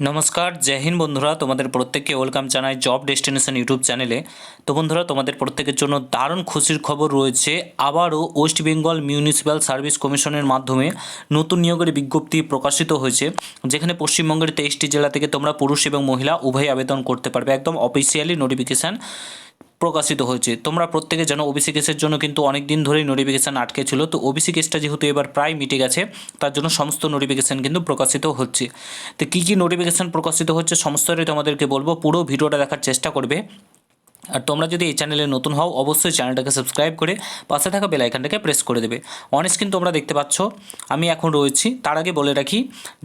নমস্কার, জয় হিন্দ বন্ধুরা, তোমাদের প্রত্যেককে ওয়েলকাম জানাই জব ডেস্টিনেশন ইউটিউব চ্যানেলে। তো বন্ধুরা, তোমাদের প্রত্যেকের জন্য দারুণ খুশির খবর রয়েছে। আবারও ওয়েস্ট বেঙ্গল মিউনিসিপ্যাল সার্ভিস কমিশনের মাধ্যমে নতুন নিয়োগের বিজ্ঞপ্তি প্রকাশিত হয়েছে, যেখানে পশ্চিমবঙ্গের তেইশটি জেলা থেকে তোমরা পুরুষ এবং মহিলা উভয় আবেদন করতে পারবে। একদম অফিসিয়ালি নোটিফিকেশান প্রকাশিত হয়েছে। তোমরা প্রত্যেকে জানো ওবিসি কেসের জন্য কিন্তু অনেক দিন ধরেই নোটিফিকেশান আটকে ছিল তো ওবিসি কেসটা যেহেতু এবার প্রায় মিটে গেছে, তার জন্য সমস্ত নোটিফিকেশান কিন্তু প্রকাশিত হচ্ছে। তো কী কী নোটিফিকেশান প্রকাশিত হচ্ছে সমস্তটাই তোমাদেরকে বলব। পুরো ভিডিওটা দেখার চেষ্টা করবে। আর তোমরা যদি এই চ্যানেলে নতুন হও, অবশ্যই চ্যানেলটাকে সাবস্ক্রাইব করে পাশে থাকা বেল আইকনটাকে প্রেস করে দেবে। অন স্ক্রিন তোমরা দেখতে পাচ্ছ, আমি এখন রয়েছি। তার আগে বলে রাখি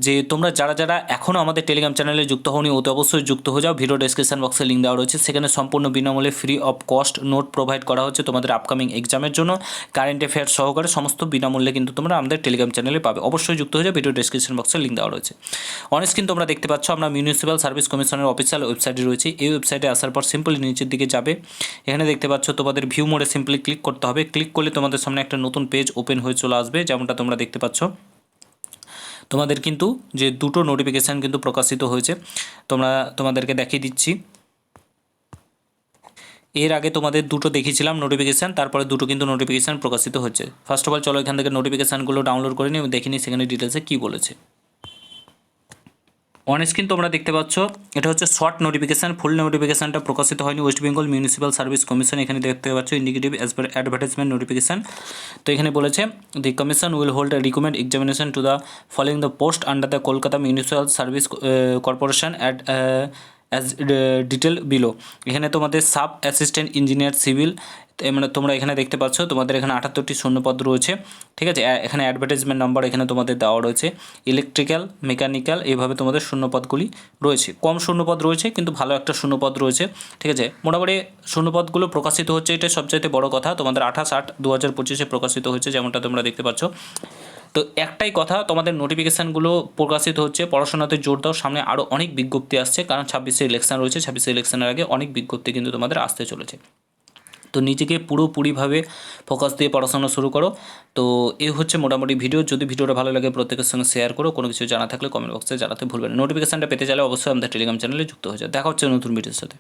যে, তোমরা যারা যারা এখনও আমাদের টেলিগ্রাম চ্যানেলে যুক্ত হওনি অতি অবশ্যই যুক্ত হয়ে যাও। ভিডিও ডেসক্রিপশন বক্সে লিঙ্ক দেওয়া রয়েছে। সেখানে সম্পূর্ণ বিনামূল্যে free of cost note provide করা হচ্ছে তোমাদের আপকামিং এক্সামের জন্য। কারেন্ট অ্যাফেয়ার সহকারে সমস্ত বিনামূল্যে কিন্তু তোমরা আমাদের টেলিগ্রাম চ্যানেলে পাবে। অবশ্যই যুক্ত হয়ে যাও। ভিডিও ডেসক্রিপশন বক্সে লিঙ্ক দেওয়া রয়েছে। অন স্ক্রিন তোমরা দেখতে পাচ্ছ, আমরা মিউনিসিপ্যাল সার্ভিস কমিশনের অফিসিয়াল ওয়েবসাইটে রয়েছে। এই ওয়েবসাইটে আসার পর সিম্পলি নিচের দিকে যাবে। এখানে দেখতে পাচ্ছ তোমাদের ভিউ মোডে সিম্পলি ক্লিক করতে হবে। ক্লিক করলে তোমাদের সামনে একটা নতুন পেজ ওপেন হয়ে চলে আসবে, যেমনটা তোমরা দেখতে পাচ্ছ। তোমাদের কিন্তু যে দুটো নোটিফিকেশান কিন্তু প্রকাশিত হয়েছে, তোমরা, তোমাদেরকে দেখিয়ে দিচ্ছি। এর আগে তোমাদের দুটো দেখিয়েছিলাম নোটিফিকেশান তারপরে দুটো কিন্তু নোটিফিকেশান প্রকাশিত হচ্ছে ফার্স্ট অফ অল চলো এখান থেকে নোটিফিকেশানগুলো ডাউনলোড করে নিই এবং দেখে নিই সেখানে ডিটেলসে কী বলেছে। অন স্ক্রিন তোমরা দেখতে পাচ্ছ, এটা হচ্ছে শর্ট নোটিফিকেশান ফুল নোটিফিকেশানটা প্রকাশিত হয়নি West Bengal municipal service commission এখানে দেখতে পাচ্ছ indicative as per advertisement notification তো এখানে বলেছে the commission will hold recommend examination to the following the post under the Kolkata municipal service corporation at as detail below এখানে তোমাদের sub assistant engineer civil মানে তোমরা এখানে দেখতে পাচ্ছ, তোমাদের এখানে আটাত্তরটি শূন্যপদ রয়েছে, ঠিক আছে? এখানে অ্যাডভার্টাইজমেন্ট নাম্বার এখানে তোমাদের দেওয়া রয়েছে। ইলেকট্রিক্যাল মেকানিক্যাল এইভাবে তোমাদের শূন্যপদগুলি রয়েছে। কম শূন্যপদ রয়েছে, কিন্তু ভালো একটা শূন্যপদ রয়েছে, ঠিক আছে? মোটামুটি শূন্যপদগুলো প্রকাশিত হচ্ছে, এটা সবচাইতে বড় কথা। তোমাদের আঠাশ আট দু হাজার পঁচিশে প্রকাশিত হয়েছে, যেমনটা তোমরা দেখতে পাচ্ছ। তো একটাই কথা, তোমাদের নোটিফিকেশানগুলো প্রকাশিত হচ্ছে, পড়াশোনাতে জোর দাও, সামনে আরও অনেক বিজ্ঞপ্তি আসছে, কারণ ছাব্বিশে ইলেকশন রয়েছে, ছাব্বিশে ইলেকশনের আগে অনেক বিজ্ঞপ্তি কিন্তু তোমাদের আসতে চলেছে। তো নিজেকে পুরোপুরিভাবে ফোকাস দিয়ে পড়াশোনা শুরু করো। তো এই হচ্ছে মোটামুটি ভিডিও যদি ভিডিওটা ভালো লাগে প্রত্যেকের সঙ্গে শেয়ার করো। কোনো কিছু জানা থাকলে কমেন্ট বক্সে জানাতে ভুলবেন নোটিফিকেশানটা পেতে চাইলে অবশ্যই আমাদের টেলিগ্রাম চ্যানেলে যুক্ত হয়ে যায় দেখা হচ্ছে নতুন ভিডিওর সাথে।